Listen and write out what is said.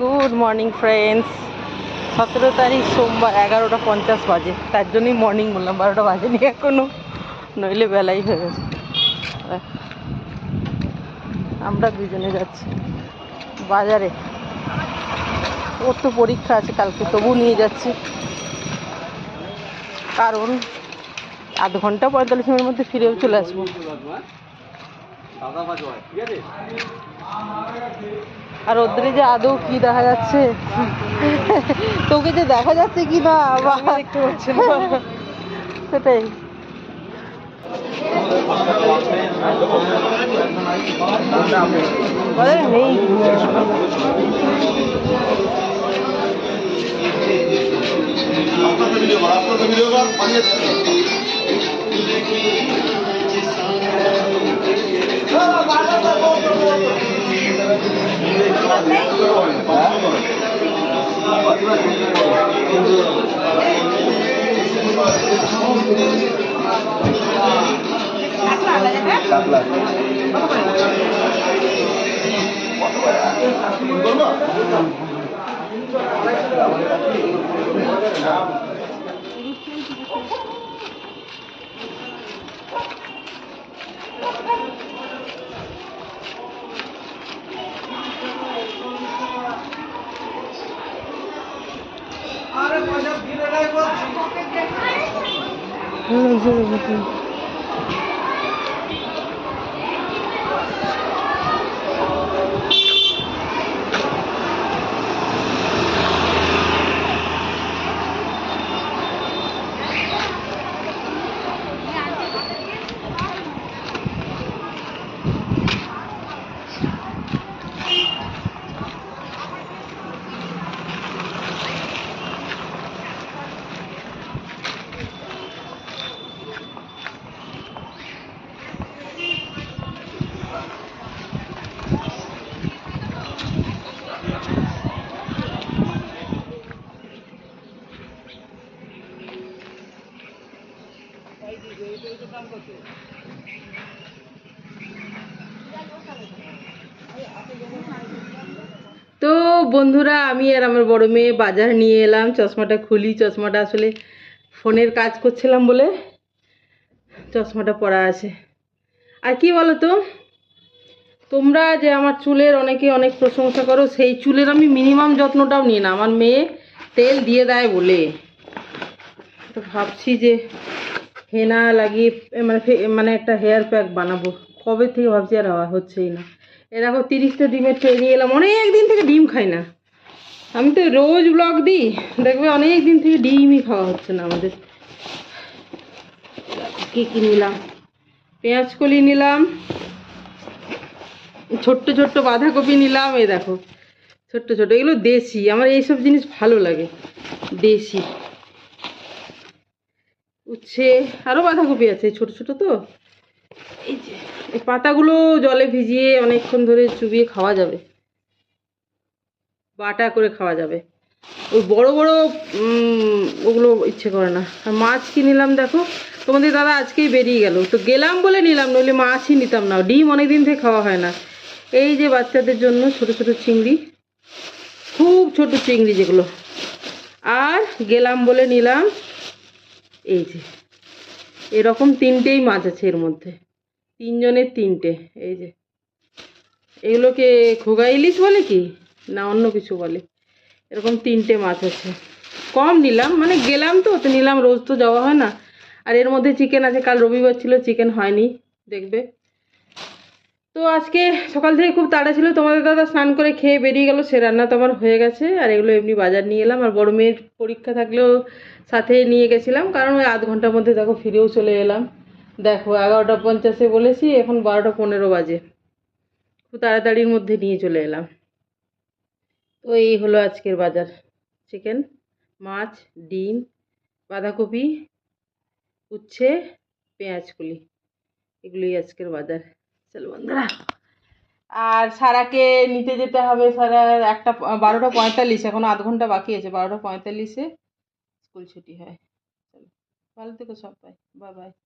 Good morning friends সতেরো তারিখ সোমবার এগারোটা পঞ্চাশ বাজে। তার জন্যই মর্নিং বললাম, বারোটা বাজেনি এখনও। নইলে বেলাই হয়ে গেছে। আমরা দুজনে যাচ্ছি বাজারে। ওর তো পরীক্ষা আছে কালকে, তবু নিয়ে যাচ্ছি। কারণ আধ ঘণ্টা পঁয়তাল্লিশ মিনিটের মধ্যে ফিরেও চলে আসব। আর ওদের যে আদৌ কি দেখা যাচ্ছে? তোকে যে দেখা যাচ্ছে কি না বাবা দেখতে পাচ্ছি না। সেটাই। বাজারে নেই হুম, হুম, হুম, হুম। তো বন্ধুরা, আমি আর আমার বড় মেয়ে বাজার নিয়ে এলাম। চশমাটা খুলি, চশমাটা আসলে ফোনের কাজ করছিলাম বলে চশমাটা পরা আছে। আর কি বলো তো তোমরা যে আমার চুলের অনেকে অনেক প্রশংসা করো, সেই চুলের আমি মিনিমাম যত্নটাও নিই না। আমার মেয়ে তেল দিয়ে দেয় বলে। তো ভাবছি যে হেনা লাগিয়ে মানে মানে একটা হেয়ার প্যাক বানাবো। কবে থেকে ভাবছি আর হচ্ছেই না। এ দেখো, তিরিশটা ডিমের ট্রে নিয়ে এলাম। অনেক দিন থেকে ডিম খাই না। আমি তো রোজ ব্লগ দিই। দেখবে অনেক দিন থেকে ডিমই খাওয়া হচ্ছে না আমাদের। কী কী নিলাম? পেঁয়াজ কলি নিলাম। ছোট্ট ছোট্ট বাঁধাকপি নিলাম। এই দেখো, ছোট্ট ছোট্ট। এগুলো দেশি। আমার এইসব জিনিস ভালো লাগে। দেশি। উচ্ছে আরও বাঁধাকপি আছে। ছোট ছোট তো। এই যে। এই পাতাগুলো জলে ভিজিয়ে অনেকক্ষণ ধরে চুবিয়ে খাওয়া যাবে। বাটা করে খাওয়া যাবে। ওই বড় বড় ওগুলো ইচ্ছে করে না। আর মাছ কি নিলাম দেখো? তোমাদের দাদা আজকেই বেরিয়ে গেল। তো গেলাম বলে নিলাম, নইলে মাছই নিতাম না। ডিম অনেক দিন থেকে খাওয়া হয় না। এই যে বাচ্চাদের জন্য ছোট ছোট চিংড়ি। খুব ছোট চিংড়ি যেগুলো। আর গেলাম বলে নিলাম, এই যে। এরকম তিনটেই মাছ আছে এর মধ্যে। তিনজনের তিনটে, এই যে। এগুলোকে খোগা ইলিশ বলে কি? না অন্য কিছু বলে? এরকম তিনটে মাছ আছে। কম নিলাম মানে গেলাম তো তো নিলাম, রোজ তো যাওয়া হয় না। আর এর মধ্যে চিকেন আছে, কাল রবিবার ছিল চিকেন হয়নি, দেখবে। তো আজকে সকাল থেকে খুব তাড়া ছিল, তোমাদের দাদা স্নান করে খেয়ে বেরিয়ে গেল, সে রান্না তো আমার হয়ে গেছে, আর এগুলো এমনি বাজার নিয়ে এলাম, আর বড় মেয়ের পরীক্ষা থাকলেও সাথে নিয়ে গেছিলাম, কারণ ওই আধ ঘণ্টার মধ্যে দেখো ফিরেও চলে এলাম। দেখো, এগারোটা পঞ্চাশে বলেছি, এখন বারোটা পনেরো বাজে। খুব তাড়াতাড়ির মধ্যে নিয়ে চলে এলাম। তো এই হলো আজকের বাজার। চিকেন, মাছ, ডিম, বাঁধাকপি, উচ্ছে পেঁয়াজ কলি এগুলোই আজকের বাজার। চলো বন্ধুরা। আর সারাকে নিতে যেতে হবে সারার একটা, বারোটা পঁয়তাল্লিশ, এখন আধ ঘণ্টা বাকি আছে, বারোটা পঁয়তাল্লিশে স্কুল ছুটি হয়। চলো, ভালো থেকো সবাই। Bye bye.